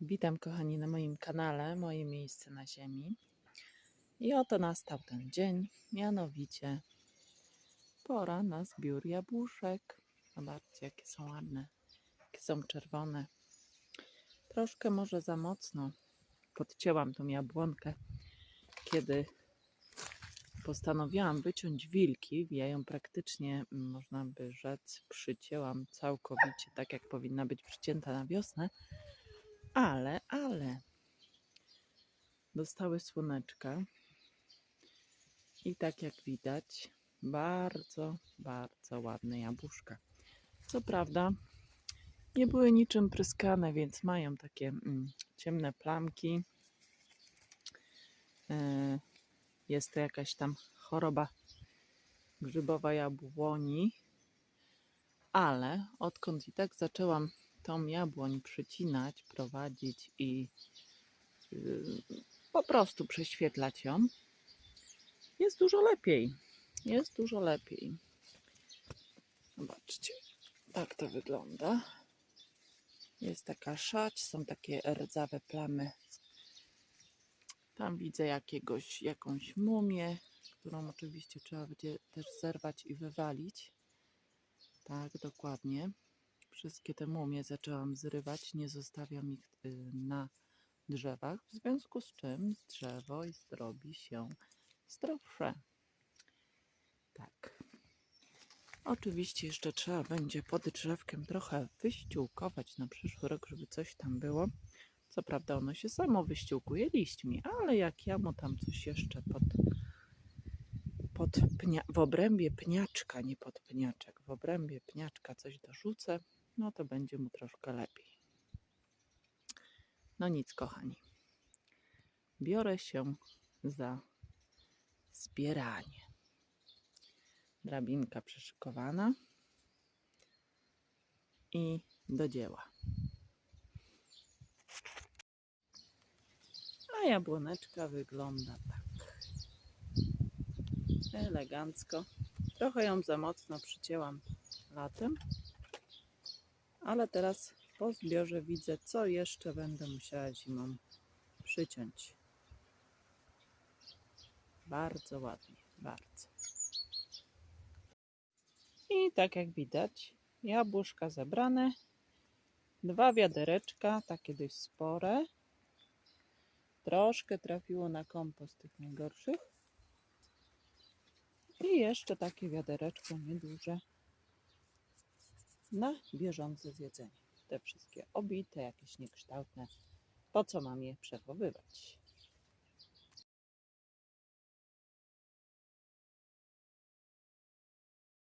Witam kochani na moim kanale, moje miejsce na ziemi. I oto nastał ten dzień, mianowicie pora na zbiór jabłuszek. Zobaczcie jakie są ładne, jakie są czerwone. Troszkę może za mocno podcięłam tą jabłonkę, kiedy postanowiłam wyciąć wilki. Ja ją praktycznie, mm, można by rzec, przycięłam całkowicie, tak jak powinna być przycięta na wiosnę. Ale, ale dostały słoneczka i tak jak widać, bardzo, bardzo ładne jabłuszka. Co prawda, nie były niczym pryskane, więc mają takie mm, ciemne plamki. E, jest to jakaś tam choroba grzybowa jabłoni, ale odkąd i tak zaczęłam tą jabłoń przycinać, prowadzić i yy, po prostu prześwietlać ją, jest dużo lepiej. Jest dużo lepiej. Zobaczcie, tak to wygląda. Jest taka szać, są takie rdzawe plamy. Tam widzę jakiegoś, jakąś mumię, którą oczywiście trzeba będzie też zerwać i wywalić. Tak, dokładnie wszystkie te mumie zaczęłam zrywać, nie zostawiam ich y, na drzewach, w związku z czym drzewo zrobi się zdrowsze. Tak. Oczywiście jeszcze trzeba będzie pod drzewkiem trochę wyściółkować na przyszły rok, żeby coś tam było. Co prawda ono się samo wyściółkuje liśćmi, ale jak ja mu tam coś jeszcze pod, pod pnia, w obrębie pniaczka, nie pod pniaczek, w obrębie pniaczka coś dorzucę, no to będzie mu troszkę lepiej. No nic, kochani. Biorę się za zbieranie. Drabinka przyszykowana i do dzieła. A jabłoneczka wygląda tak. Elegancko. Trochę ją za mocno przycięłam latem, ale teraz po zbiorze widzę, co jeszcze będę musiała zimą przyciąć. Bardzo ładnie, bardzo. I tak jak widać, jabłuszka zebrane, dwa wiadereczka, takie dość spore. Troszkę trafiło na kompost tych najgorszych. I jeszcze takie wiadereczko nieduże na bieżące zjedzenie. Te wszystkie obite, jakieś niekształtne. Po co mam je przechowywać?